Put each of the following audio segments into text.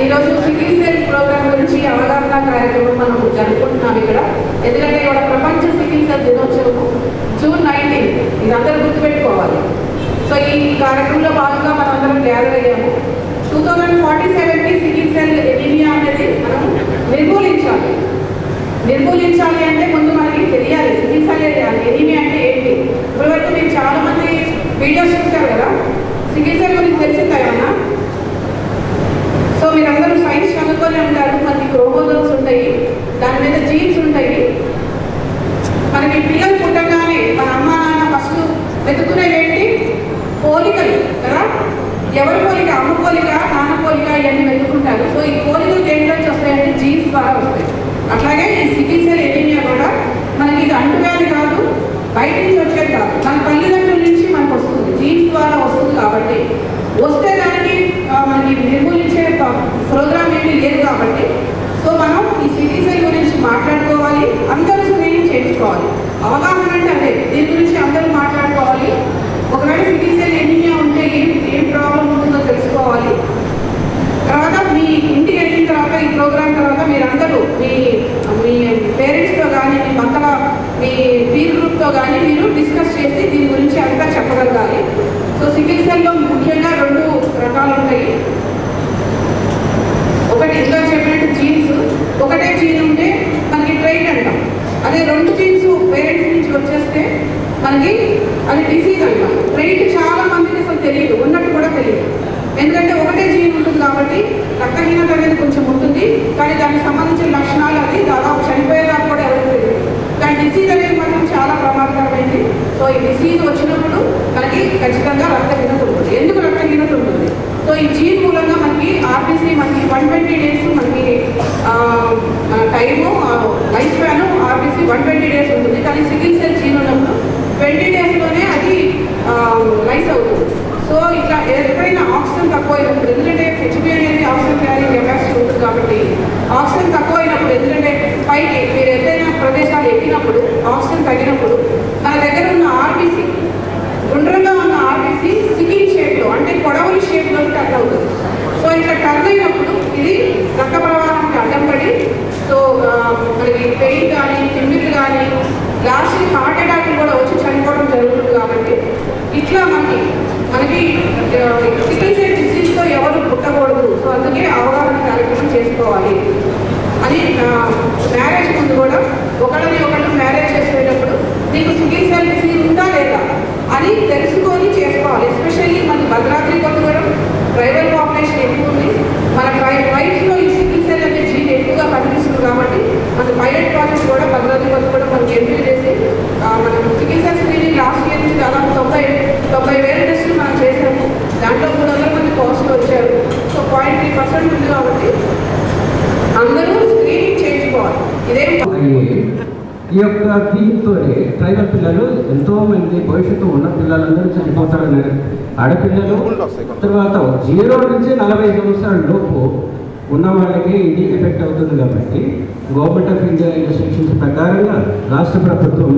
ఈరోజు city cell programme గురించి అవగాహన కార్యక్రమం మనం జరుపుకుంటున్నాం ఇక్కడ. ఎందుకంటే ఇవాళ ప్రపంచ సిటీ సెల్ దినోత్సవం జూన్ నైన్టీన్. ఇది అందరూ గుర్తుపెట్టుకోవాలి. సో ఈ కార్యక్రమంలో భాగంగా మనం అందరం గ్యాదర్ అయ్యాము. టూ థౌజండ్ ఫార్టీ సెవెన్కి సిటీ సెల్ ఎనీమియా అనేది మనం నిర్మూలించాలి. నిర్మూలించాలి అంటే ముందు మనకి తెలియాలి సిటీ సెల్ ఎనీమియా అంటే ఏంటి ఇప్పటివరకు మీరు చాలా మంది వీడియోస్ చూస్తారు కదా సికిల్ సెల్ గురించి తెలిసిందా ఏమన్నా సో మీరందరూ సైన్స్ ఉంటాడు ఉంటారు మనకి క్రోమోజోమ్స్ ఉంటాయి. దాని మీద జీన్స్ ఉంటాయి. మనకి పిల్లలు పుట్టగానే మన అమ్మ నాన్న ఫస్ట్ వెతుకునేవి ఏంటి? పోలికలు కదా? ఎవరి పోలిక? అమ్మ పోలిక నాన్న పోలిక ఇవన్నీ వెతుకుంటారు సో ఈ పోలికలు దేంట్లోంచి వస్తాయంటే జీన్స్ ద్వారా వస్తాయి. అట్లాగే ఈ సికిల్ సెల్ ఎనీమియా కూడా మనకి ఇది అంటువ్యాధి కాదు బయట నుంచి వచ్చేది కాదు. మన తల్లిదండ్రుల నుంచి మనకు వస్తుంది. జీన్స్ ద్వారా వస్తుంది కాబట్టి. వస్తే దానికి ఆ, మనకి నిర్మూలించే ప్రోగ్రామ్ ఏమీ లేదు కాబట్టి సో మనం ఈ సికిల్ గురించి మాట్లాడుకోవాలి అందరూ స్క్రీనింగ్ చేయించుకోవాలి అవగాహన అంటే అదే దీని గురించి అందరూ మాట్లాడుకోవాలి. ఒకవేళ సికిల్ సెల్ ఎనీమియా ఉంటే ఏం ఏం ప్రాబ్లం ఉంటుందో తెలుసుకోవాలి. తర్వాత మీ ఇంటికి వెళ్ళిన తర్వాత ఈ ప్రోగ్రామ్ తర్వాత మీరందరూ మీ మీ పేరెంట్స్తో కానీ మీ పక్కన మీ పీర్ గ్రూప్తో కానీ మీరు డిస్కస్ చేసి దీని గురించి అంతా చెప్పగలగాలి. సో సికిల్ సెల్లో ముఖ్యంగా రెండు రకాలు ఉంటాయి. ఒకటి ఇంకా చెప్పినట్టు జీన్స్ ఒకటే జీన్ ఉంటే మనకి ట్రైన్ అంటాం. అదే రెండు జీన్స్ పేరెంట్స్ నుంచి వచ్చేస్తే మనకి అది డిసీజ్ అంటాం. ట్రైన్ చాలా మందికి అసలు తెలియదు ఉన్నట్టు కూడా తెలియదు. ఎందుకంటే ఒకటే జీన్ ఉంటుంది కాబట్టి రక్తహీనత అనేది కొంచెం ఉంటుంది. కానీ దానికి సంబంధించిన లక్షణాలు అది దాదాపు చనిపోయేదాకా కూడా ఎవరికి తెలియదు. కానీ డిసీజ్ అనేది మాత్రం చాలా ప్రమాదకరమైంది. సో ఈ డిసీజ్ వచ్చినప్పుడు మనకి ఖచ్చితంగా రక్తహీనత ఉంటుంది. ఎందుకు రక్తహీనత ఉంటుంది? సో ఈ జీన్ మూలంగా మనకి ఆర్బీసీ మనకి వన్ ట్వంటీ డేస్ మనకి time life span RBC one twenty days ఉంటుంది. కానీ సిగిల్ సెల్ జీన్ ఉన్నప్పుడు ట్వంటీ డేస్లోనే అది లైస్ అవుతుంది. సో ఇట్లా ఎప్పుడైనా ఆక్సిజన్ తక్కువ అయినప్పుడు ఎందుకంటే హెచ్బి అనేది ఆక్సిజన్ క్యారింగ్ కెపాసిటీ ఉంటుంది కాబట్టి ఆక్సిజన్ తక్కువ అయినప్పుడు ఎందుకంటే పైకి మీరు ఎత్తైన ప్రదేశాలు ఎక్కినప్పుడు ఆక్సిజన్ తగ్గినప్పుడు మన దగ్గర ఉన్న ఆర్బీసీ గుండ్రంగా ఉన్న ఆర్బీసీ సికిల్ షేప్లో అంటే కొడవలి షేప్లో టర్న్ అవుతుంది సో ఇట్లా టర్న్ అయినప్పుడు ఇది రక్త ప్రవాహానికి అడ్డం పడి సో మనకి పెయిన్ కానీ తిమ్మిర్లు కానీ లాస్ట్ హార్ట్ అటాక్ కూడా వచ్చి చనిపోవడం జరుగుతుంది కాబట్టి ఇట్లా మనకి మనకి సికిల్ సెల్ డిసీజ్తో ఎవరు పుట్టకూడదు. సో అందుకే అవగాహన కార్యక్రమం చేసుకోవాలి. అని మ్యారేజ్ ముందు కూడా ఒకళ్ళని ఒకళ్ళు మ్యారేజ్ చేసేటప్పుడు నీకు సికిల్ సెల్ డిసీజ్ ఉందా లేదా అని తెలుసుకొని చేసుకోవాలి ఎస్పెషల్లీ మన భద్రాద్రి కొత్తగూడెం ట్రైబల్ పాపులేషన్ ఎక్కువ ఉంది మన ట్రై ట్రైబ్స్లో ఈ సికిల్ సెల్ అనే జీన్ ఎక్కువగా కనిపిస్తుంది కాబట్టి మన పైలట్ ప్రాజెక్ట్ కూడా భద్రాద్రి కొత్తగూడెం మనకి ఎంపిక చేసి మనం సికిల్ స్క్రీనింగ్ లాస్ట్ ఇయర్ నుంచి దాదాపు తొంభై తొంభై వేల టెస్టులు మనం చేసాము దాంట్లో మూడు వందల మంది పాజిటివ్ వచ్చారు. సో పాయింట్ త్రీ పర్సెంట్ ఉంది కాబట్టి అందరూ స్క్రీనింగ్ చేయించుకోవాలి. ఇదేం ఈ- ఈ యొక్క దీంతో ట్రైబల్ పిల్లలు ఎంతో మంది భవిష్యత్తు ఉన్న పిల్లలందరూ చనిపోతారు ఆడపిల్లలు తర్వాత జీరో నుంచి నలభై సంవత్సరాల లోపు ఉన్న వాళ్ళకి ఇది ఎఫెక్ట్ అవుతుంది కాబట్టి గవర్నమెంట్ ఆఫ్ ఇండియా ఇన్స్ట్రక్షన్స్ ప్రకారంగా రాష్ట్ర ప్రభుత్వం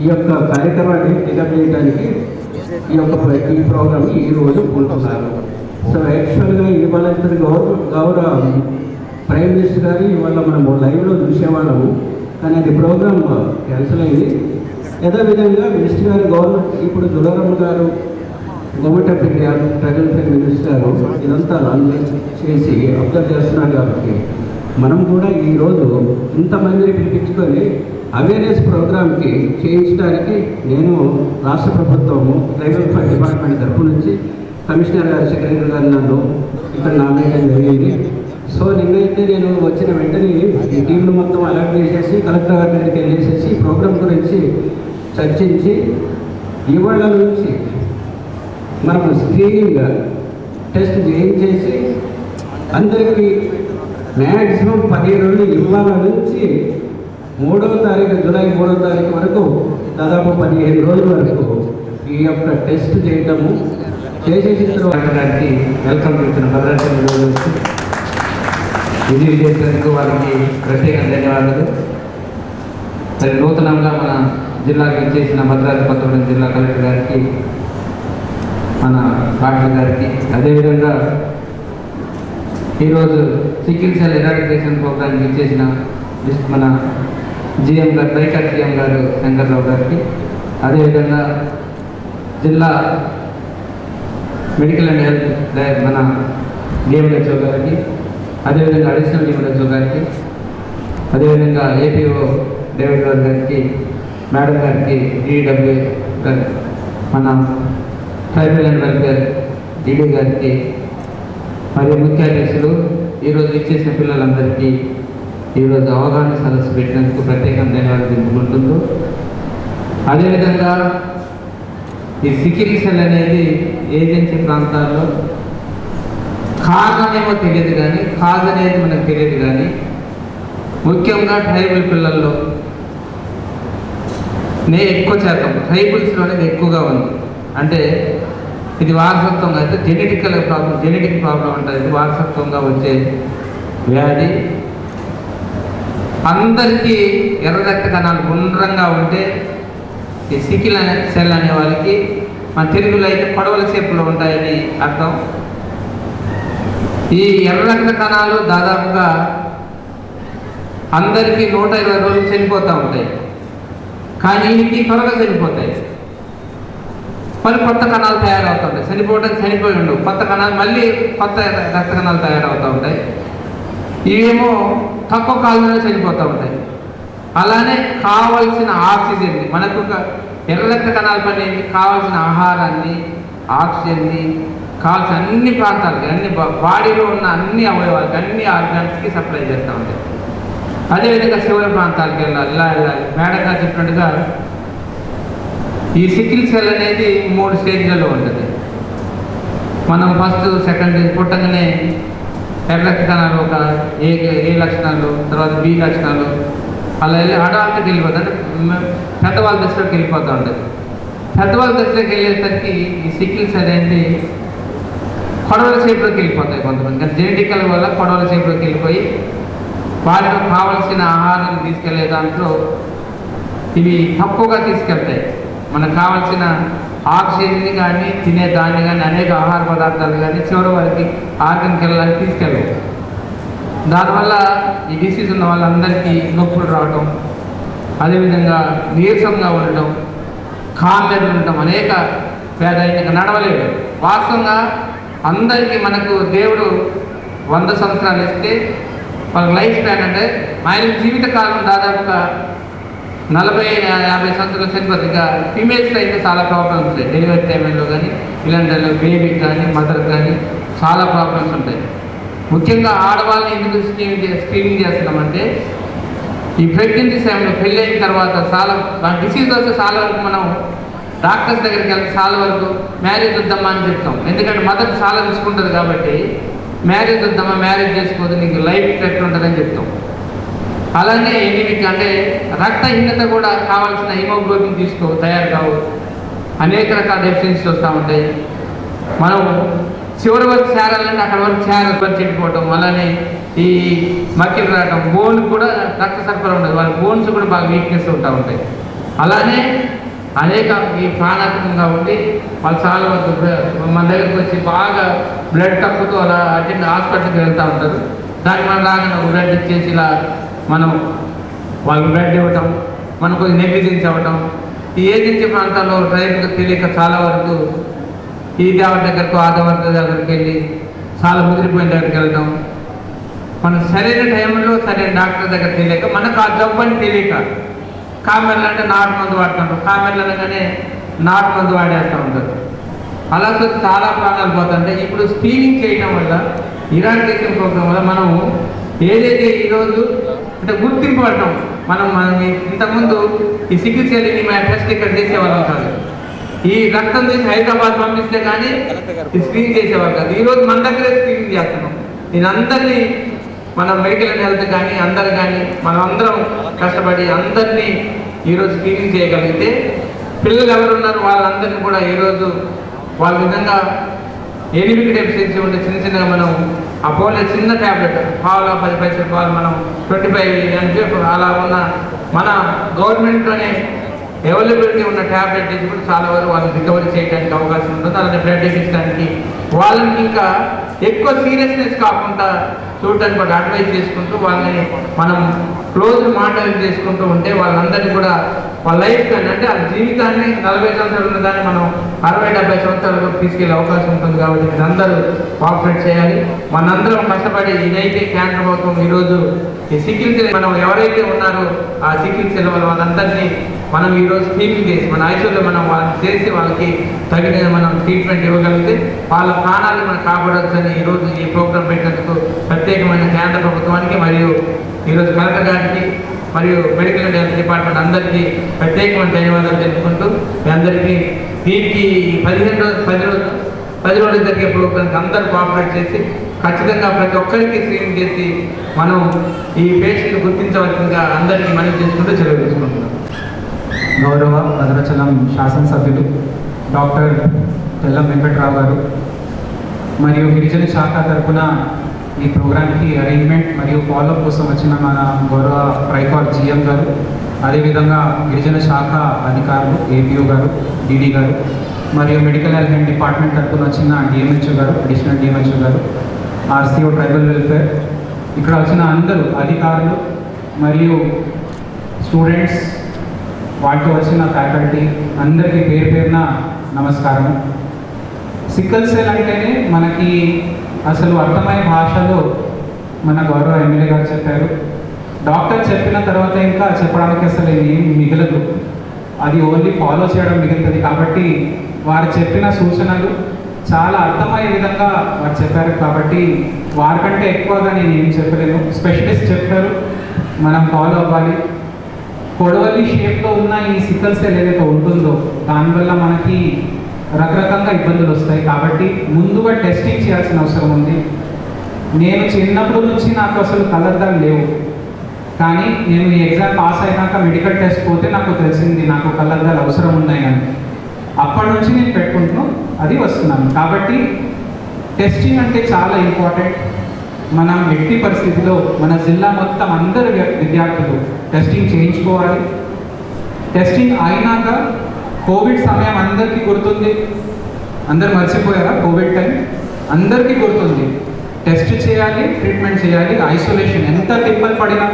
ఈ యొక్క కార్యక్రమాన్ని పికప్ చేయడానికి ఈ యొక్క ఈ ప్రోగ్రామ్ ఈ రోజు పూనుకున్నారు. సో యాక్చువల్గా ఇవాళ ఇద్దరు గౌరవ గౌరవ ప్రైమ్ మినిస్టర్ గారు ఇవాళ మనము లైవ్లో చూసేవాళ్ళము. కానీ అది ప్రోగ్రామ్ క్యాన్సిల్ అయింది. యథావిధంగా మినిస్టర్ గారు గవర్నమెంట్ ఇప్పుడు దులారమ్మ గారు government of India tribal affair minister ఇదంతా లాంచ్ చేసి అబ్జర్వ్ చేస్తున్నారు కాబట్టి మనం కూడా ఈరోజు ఇంతమందిని పిలిపించుకొని అవేర్నెస్ ప్రోగ్రామ్కి చేయించడానికి నేను రాష్ట్ర ప్రభుత్వము ట్రైబల్ డిపార్ట్మెంట్ తరఫు నుంచి కమిషనర్ గారు సెక్రటరీ గారు నన్ను ఇక్కడ నామినేషన్ జరిగింది. సో నిన్నైతే నేను వచ్చిన వెంటనే ఈ టీంను మొత్తం అలర్ట్ చేసేసి కలెక్టర్ గారి దగ్గరికి వెళ్ళేసేసి ప్రోగ్రామ్ గురించి చర్చించి ఇవాళ నుంచి మనం స్క్రీనింగ్ టెస్ట్ చేయించేసి అందరికీ మ్యాక్సిమం పదిహేను రోజులు ఇవాళ నుంచి మూడవ తారీఖు జూలై మూడవ తారీఖు వరకు దాదాపు పదిహేను రోజుల వరకు ఈ యొక్క టెస్ట్ చేయటము చేసేసిన తర్వాత వెల్కమ్ చెప్తున్న భద్రాచలం విజయ్ చేసినందుకు వారికి ప్రత్యేక ధన్యవాదాలు. మరి నూతనంగా మన జిల్లాకి చేసిన భద్రాద్రి పంతొమ్మిది జిల్లా కలెక్టర్ గారికి మన డాక్టర్ గారికి. అదేవిధంగా ఈరోజు సికిల్ సెల్ ఎరాడికేషన్ ప్రోగ్రామ్కి ఇచ్చేసిన మన జిఎం గారు బైకర్ జిఎం గారు శంకర్రావు గారికి. అదేవిధంగా జిల్లా మెడికల్ అండ్ హెల్త్ మన డిఎంహెచ్ఓ గారికి అదేవిధంగా అడిషనల్ డిఎంహెచ్ఓ గారికి అదేవిధంగా ఏపీఓ డేవిడ్ గారికి మేడం గారికి డిడబ్ల్యూ గారి మన ట్రైబల్ అండ్ వెల్ఫేర్ డిడి గారికి మరియు ముఖ్య అధ్యక్షులు ఈరోజు ఇచ్చేసిన పిల్లలందరికీ ఈరోజు అవగాహన సదస్సు పెట్టినందుకు ప్రత్యేకంగా ధన్యవాదాలు తెలుపుకుంటుందో అదేవిధంగా ఈ సికిల్ అనేది ఏజెన్సీ ప్రాంతాల్లో కారణమేమో తెలియదు కానీ కాజ్ అనేది మనకు తెలియదు కానీ ముఖ్యంగా ట్రైబల్ పిల్లల్లో నే ఎక్కువ శాతం ట్రైబుల్స్లో అనేది ఎక్కువగా ఉంది. అంటే ఇది వారసత్వంగా అయితే జెనెటికల్ ప్రాబ్లం జెనెటిక్ ప్రాబ్లం అంటారు. ఇది వారసత్వంగా వచ్చే వ్యాధి. అందరికీ ఎర్ర రక్త కణాలు గుండ్రంగా ఉంటే ఈ సికిల్ అనే సెల్ అనే వాళ్ళకి మన తెలుగులో అయితే పొడవల షేపులో ఉంటాయని అర్థం. ఈ ఎర్ర రక్త కణాలు దాదాపుగా అందరికీ నూట ఇరవై రోజులు చనిపోతూ ఉంటాయి. కానీ వీటికి త్వరగా చనిపోతాయి. మళ్ళీ కొత్త కణాలు తయారవుతుంటాయి. చనిపోవడం చనిపోయి ఉండవు కొత్త కణాలు మళ్ళీ కొత్త రక్త కణాలు తయారవుతూ ఉంటాయి ఇవేమో తక్కువ కాలంలో చనిపోతూ ఉంటాయి. అలానే కావలసిన ఆక్సిజన్ని మనకు ఒక ఎర్ర రక్త కణాల పని ఏంటి? కావలసిన ఆహారాన్ని ఆక్సిజన్ని కావాల్సిన అన్ని ప్రాంతాలకి అన్ని బాడీలో ఉన్న అన్ని అవయవాలకి అన్ని ఆర్గాన్స్కి సప్లై చేస్తూ ఉంటాయి. అదేవిధంగా శివర ప్రాంతాలకు వెళ్ళాలి ఇలా వెళ్ళాలి. మేడగా చెప్పినట్టుగా ఈ సికిల్ సెల్ అనేది మూడు స్టేజ్లలో ఉంటుంది. మనం ఫస్ట్ సెకండ్ పుట్టగానే ఎర్ర రక్త కణాలు ఒక ఏ ఏ లక్షణాలు తర్వాత బి లక్షణాలు అలా వెళ్ళి అడాల్ట్కి వెళ్ళిపోతుంది అంటే పెద్దవాళ్ళ దశలోకి వెళ్ళిపోతూ ఉంటుంది. పెద్దవాళ్ళ దశలోకి వెళ్ళేసరికి ఈ సికిల్స్ అనేది కొడవల షేప్లోకి వెళ్ళిపోతాయి కొంతమంది. కానీ జెనెటికల్ వల్ల కొడవల షేప్లోకి వెళ్ళిపోయి వాటికి కావలసిన ఆహారం తీసుకెళ్ళే దాంట్లో ఇవి తక్కువగా తీసుకెళ్తాయి. మనకు కావాల్సిన ఆక్సిజన్ కానీ తినే దాన్ని కానీ అనేక ఆహార పదార్థాలు కానీ చివరి వారికి ఆర్గన్కి వెళ్ళడానికి తీసుకెళ్ళవు దానివల్ల ఈ డిసీజ్ ఉన్న వాళ్ళందరికీ నొప్పులు రావటం అదేవిధంగా నీరసంగా ఉండటం కామ్యం ఉండటం అనేక పేద నడవలేదు. వాస్తవంగా అందరికీ మనకు దేవుడు వంద సంవత్సరాలు ఇస్తే వాళ్ళకి లైఫ్ స్పాన్ అంటే ఆయన జీవితకాలం దాదాపుగా నలభై యాభై సంవత్సరాలు చనిపోతుంది ఇంకా ఫీమేల్స్ అయితే చాలా ప్రాబ్లమ్స్ ఉంటాయి. డెలివరీ టైంలో కానీ ఇలాంటి బేబీకి కానీ మదర్కి కానీ చాలా ప్రాబ్లమ్స్ ఉంటాయి. ముఖ్యంగా ఆడవాళ్ళని ఎందుకు స్క్రీనింగ్ స్క్రీనింగ్ చేస్తున్నామంటే ఈ ప్రెగ్నెన్సీ సమయంలో పెళ్ళి అయిన తర్వాత చాలా డిసీజ్ వస్తే చాలా వరకు మనం డాక్టర్స్ దగ్గరికి వెళ్తే చాలా వరకు మ్యారేజ్ వద్దామా అని చెప్తాం. ఎందుకంటే మదర్ చాలా తీసుకుంటుంది కాబట్టి మ్యారేజ్ వద్దామా మ్యారేజ్ చేసుకోవద్దు నీకు లైఫ్ ఎట్లా ఉంటుందని చెప్తాం. అలానే ఎనిమిది అంటే రక్తహీనత కూడా కావాల్సిన హిమోగ్లోబిన్ తీసుకో తయారు కావు. అనేక రకాల డెఫిషియన్సీస్ వస్తూ ఉంటాయి. మనం చివరి వరకు చేరాలంటే అక్కడ వరకు చేర చెడిపోవటం అలానే ఈ మక్కిలు రావటం బోన్ కూడా రక్త సరఫరా ఉండదు. వాళ్ళ బోన్స్ కూడా బాగా వీక్నెస్ ఉంటా ఉంటాయి. అలానే అనేక ఈ ప్రాణాత్మకంగా ఉండి వాళ్ళు చాలా వరకు మన దగ్గరికి వచ్చి బాగా బ్లడ్ కప్పుతో అలా అటెండ్ హాస్పిటల్కి వెళ్తూ ఉంటారు. దానికి మనం రాగానే బ్లడ్ ఇచ్చేసి ఇలా మనం వాళ్ళు బ్లడ్ ఇవ్వటం మనకు నెగ్లిజెన్స్ అవ్వటం ఈ ఏజెన్సీ ప్రాంతాల్లో రైతులకు తెలియక చాలా వరకు ఈ దేవత దగ్గరకు ఆ దేవత దగ్గరికి వెళ్ళి చాలా ముదిరిపోయిన దగ్గరికి వెళ్ళటం. మనం సరైన టైంలో సరైన డాక్టర్ దగ్గర తెలియక మనకు ఆ జబ్బు అని తెలియక కామెర్లు అంటే నాటు మందు వాడుతుంటారు. కామెర్లు అనగానే నాటు మందు వాడేస్తూ ఉంటారు. అలా చాలా ప్రాణాలు పోతుంటాయి. ఇప్పుడు స్క్రీనింగ్ చేయడం వల్ల ఇరాడికేషన్ ప్రోగ్రామ్ వల్ల మనము ఏదైతే ఈరోజు అంటే గుర్తింపు పడటం. మనం మనం ఈ- ఇంతకుముందు ఈ చికిత్స టెస్ట్ ఇక్కడ చేసేవాళ్ళం కాదు. ఈ రక్తం తీసి హైదరాబాద్ పంపిస్తే కానీ స్క్రీన్ చేసేవాళ్ళు కాదు. ఈరోజు మన దగ్గరే స్క్రీనింగ్ చేస్తున్నాం. నేను అందరినీ మన మెడికల్ అండ్ హెల్త్ కానీ అందరు కానీ మనం అందరం కష్టపడి అందరినీ ఈరోజు స్క్రీనింగ్ చేయగలిగితే పిల్లలు ఎవరున్నారు వాళ్ళందరినీ కూడా ఈరోజు వాళ్ళ విధంగా ఎనిమిది డెఫిషియన్సీ ఉంటే చిన్న చిన్నగా మనం ఆ పోలే చిన్న ట్యాబ్లెట్ పావులో పది పైసలు పాలు మనం ట్వంటీ ఫైవ్ ఎంపీ అలా ఉన్న మన గవర్నమెంట్లోనే అవైలబిలిటీ ఉన్న ట్యాబ్లెట్ తీసుకుంటే చాలా వరకు వాళ్ళని రికవరీ చేయడానికి అవకాశం ఉంటుంది. అలానే బ్లడ్ ఎక్కించడానికి వాళ్ళని ఇంకా ఎక్కువ సీరియస్నెస్ కాకుండా చూడటానికి ఒక అడ్వైజ్ చేసుకుంటూ వాళ్ళని మనం క్లోజ్ మానిటరింగ్ చేసుకుంటూ ఉంటే వాళ్ళందరినీ కూడా వాళ్ళ లైఫ్ కానీ అంటే ఆ జీవితాన్ని నలభై సంవత్సరాలు ఉన్న దాన్ని మనం అరవై డెబ్బై సంవత్సరాలకు తీసుకెళ్ళే అవకాశం ఉంటుంది కాబట్టి మీరందరూ అందరూ కోఆపరేట్ చేయాలి. మనందరం కష్టపడి ఇదైతే కేంద్ర ప్రభుత్వం ఈరోజు ఈ సికిల్ సెల్ మనం ఎవరైతే ఉన్నారో ఆ సికిల్ సెల్ వల్ల వాళ్ళందరినీ మనం ఈరోజు స్కీమింగ్ చేసి మన ఐసోలో మనం వాళ్ళని చేసి వాళ్ళకి తగిన మనం ట్రీట్మెంట్ ఇవ్వగలిగితే వాళ్ళ ప్రాణాలు మనం కాపాడవచ్చని ఈరోజు ఈ ప్రోగ్రాం పెట్టినందుకు ప్రత్యేకమైన కేంద్ర ప్రభుత్వానికి మరియు ఈరోజు కలెక్టర్ గారికి మరియు మెడికల్ అండ్ హెల్త్ డిపార్ట్మెంట్ అందరికీ ప్రత్యేకమైన ధన్యవాదాలు తెలుపుకుంటూ మీ అందరికీ దీనికి ఈ పదిహేను రోజులు పది రోజులు పది రోజులు జరిగే ప్రోగ్రామ్కి అందరూ కోఆపరేట్ చేసి ఖచ్చితంగా ప్రతి ఒక్కరికి స్క్రీనింగ్ చేసి మనం ఈ పేషెంట్ గుర్తించవలసిందిగా అందరికీ మనం చేసుకుంటూ సెలవు గౌరవ భద్రాచలం శాసనసభ్యులు డాక్టర్ తెల్లం వెంకట్రావు గారు మరియు గిరిజన శాఖ తరఫున ఈ ప్రోగ్రామ్కి అరేంజ్మెంట్ మరియు ఫాలోఅప్ కోసం వచ్చిన మన గౌరవ ట్రైకార్ జిఎం గారు అదేవిధంగా గిరిజన శాఖ అధికారులు ఏపీఓ గారు డిడి గారు మరియు మెడికల్ హెల్త్ డిపార్ట్మెంట్ తరపున వచ్చిన డిఎంహెచ్ఓ గారు అడిషనల్ డిఎంహెచ్ఓ గారు ఆర్సీఓ ట్రైబల్ వెల్ఫేర్ ఇక్కడ వచ్చిన అందరూ అధికారులు మరియు స్టూడెంట్స్ వాటితో వచ్చిన ఫ్యాకల్టీ అందరికీ పేరు పేరున నమస్కారం సిక్కల్ సెల్ అంటేనే మనకి అసలు అర్థమయ్యే భాషలో మన గౌరవ ఎమ్మెల్యే గారు చెప్పారు. డాక్టర్ చెప్పిన తర్వాత ఇంకా చెప్పడానికి అసలు ఏం మిగలదు. అది ఓన్లీ ఫాలో చేయడం మిగులుతుంది కాబట్టి వారు చెప్పిన సూచనలు చాలా అర్థమయ్యే విధంగా వారు చెప్పారు కాబట్టి వారికంటే ఎక్కువగా నేను ఏం చెప్పలేను. స్పెషలిస్ట్ చెప్పారు మనం ఫాలో అవ్వాలి. కొడవలి షేప్లో ఉన్న ఈ సిక్కల్ సెల్ ఏదైతే ఉంటుందో దానివల్ల మనకి రకరకంగా ఇబ్బందులు వస్తాయి. కాబట్టి ముందుగా టెస్టింగ్ చేయాల్సిన అవసరం ఉంది. నేను చిన్నప్పటి నుంచి నాకు అసలు కలర్దాలు లేవు. కానీ నేను ఈ ఎగ్జామ్ పాస్ అయినాక మెడికల్ టెస్ట్ పోతే నాకు తెలిసింది నాకు కలర్దాలు అవసరం ఉన్నాయి అని. అప్పటి నుంచి నేను పెట్టుకుంటూ అది వస్తున్నాను. కాబట్టి టెస్టింగ్ అంటే చాలా ఇంపార్టెంట్ మనం ఎట్టి పరిస్థితిలో మన జిల్లా మొత్తం అందరు విద్యార్థులు టెస్టింగ్ చేయించుకోవాలి. టెస్టింగ్ అయినాక కోవిడ్ సమయం అందరికీ గుర్తుంది. అందరు మర్చిపోయారా? COVID time? అందరికీ గుర్తుంది. టెస్ట్ చేయాలి ట్రీట్మెంట్ చేయాలి ఐసోలేషన్ ఎంత తిప్పలు పడినా.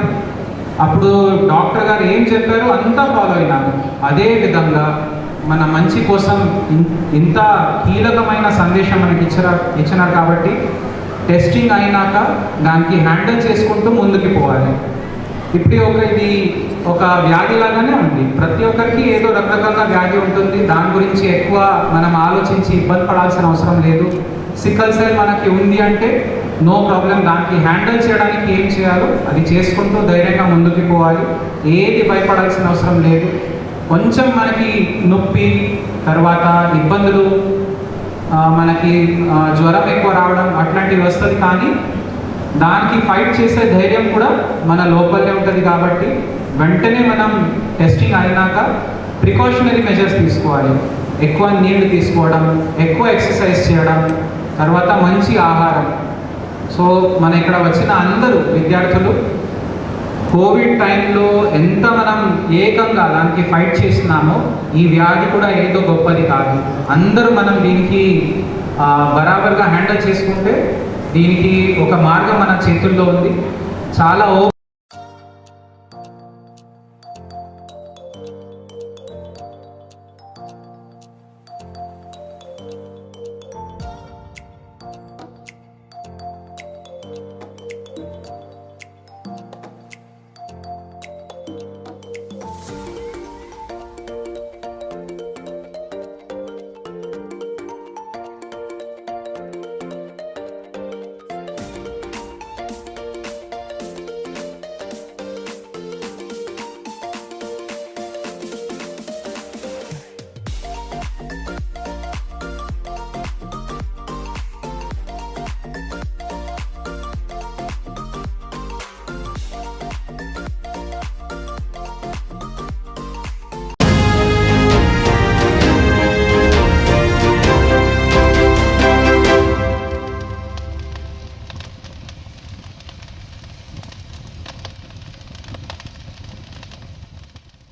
అప్పుడు డాక్టర్ గారు ఏం చెప్పారో అంతా ఫాలో అయినాను అదే విధంగా మన మంచి కోసం ఇంత కీలకమైన సందేశం మనకి ఇచ్చిన ఇచ్చినారు కాబట్టి టెస్టింగ్ అయినాక దానికి హ్యాండిల్ చేసుకుంటూ ముందుకు పోవాలి. ఇప్పుడు ఒక ఇది ఒక వ్యాధి లాగానే ఉంది. ప్రతి ఒక్కరికి ఏదో రకరకాల వ్యాధి ఉంటుంది. దాని గురించి ఎక్కువ మనం ఆలోచించి ఇబ్బంది పడాల్సిన అవసరం లేదు. సిక్కల్ సెల్ మనకి ఉంది అంటే నో ప్రాబ్లం. దానికి హ్యాండిల్ చేయడానికి ఏం చేయాలో అది చేసుకుంటూ ధైర్యంగా ముందుకు పోవాలి. ఏది భయపడాల్సిన అవసరం లేదు. కొంచెం మనకి నొప్పి తర్వాత ఇబ్బందులు మనకి జ్వరం ఎక్కువ రావడం అట్లాంటివి వస్తుంది. కానీ దానికి ఫైట్ చేసే ధైర్యం కూడా మన లోపలనే ఉంటుంది కాబట్టి వెంటనే మనం టెస్టింగ్ అయినాక ప్రికాషనరీ మెజర్స్ తీసుకోవాలి. ఎక్కువ నీళ్ళు తీసుకోవడం ఎక్కువ ఎక్సర్సైజ్ చేయడం తర్వాత మంచి ఆహారం. సో మన ఇక్కడ వచ్చిన అందరూ విద్యార్థులు కోవిడ్ టైంలో ఎంత మనం ఏకంగా దానికి ఫైట్ చేస్తున్నామో ఈ వ్యాధి కూడా ఏదో గొప్పది కాదు. అందరూ మనం దీనికి బరాబర్గా హ్యాండిల్ చేసుకుంటే దీనికి ఒక మార్గం మన చేతుల్లో ఉంది. చాలా ఓ